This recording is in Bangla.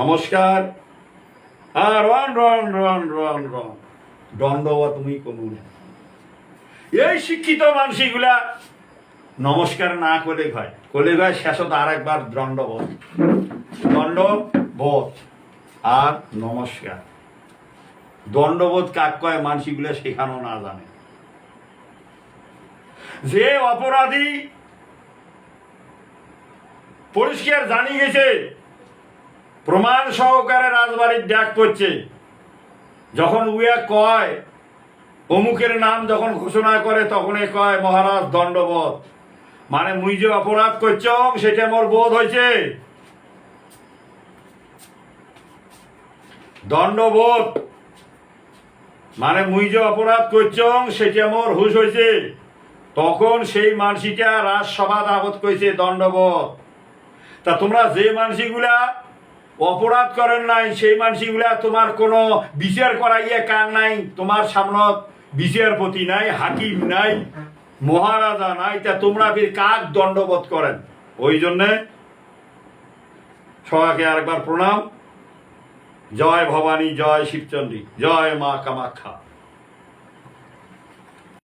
নমস্কার। রন রন রন রন রন দণ্ডবা তুমি না এই শিক্ষিত মানুষগুলা নমস্কার না করে ভাই, করলে ভাই শেষত আর একবার দণ্ডবোধ। দণ্ডবোধ আর নমস্কার। দণ্ডবোধ কাক কয় মানসিগুলো শেখানো না জানে। যে অপরাধী পরিষ্কার জানি গেছে প্রমাণ সহকারে রাজবাড়ির ডাক করছে যখন উয়া কয়, অমুকের নাম যখন ঘোষণা করে তখনই কয়, মহারাজ দণ্ডবোধ মানে মুই যে অপরাধ করছ, সেটা মোর বোধ হয়েছে দণ্ডবোধ মানে মুই যে অপরাধ করছ, সেটা মোর হুশ হয়েছে তখন সেই মানসিটা রাজসভা দাবত কইছে দণ্ডবোধ তা তোমরা যে মানসিগুলা অপরাধ করেন নাই, সেই মানসিগুলা তোমার কোনো বিচার করাইয়া কার নাই, তোমার সামনত বিচারপতি নাই, হাকিম নাই, মহারাজা নাই, তা তোমরা ফির কাক দণ্ডবোধ করেন? ওই জন্যে সবাইকে আরেকবার প্রণাম। জয় ভবানী, জয় শিবচন্দ্রী জয় মা কামাখ্যা।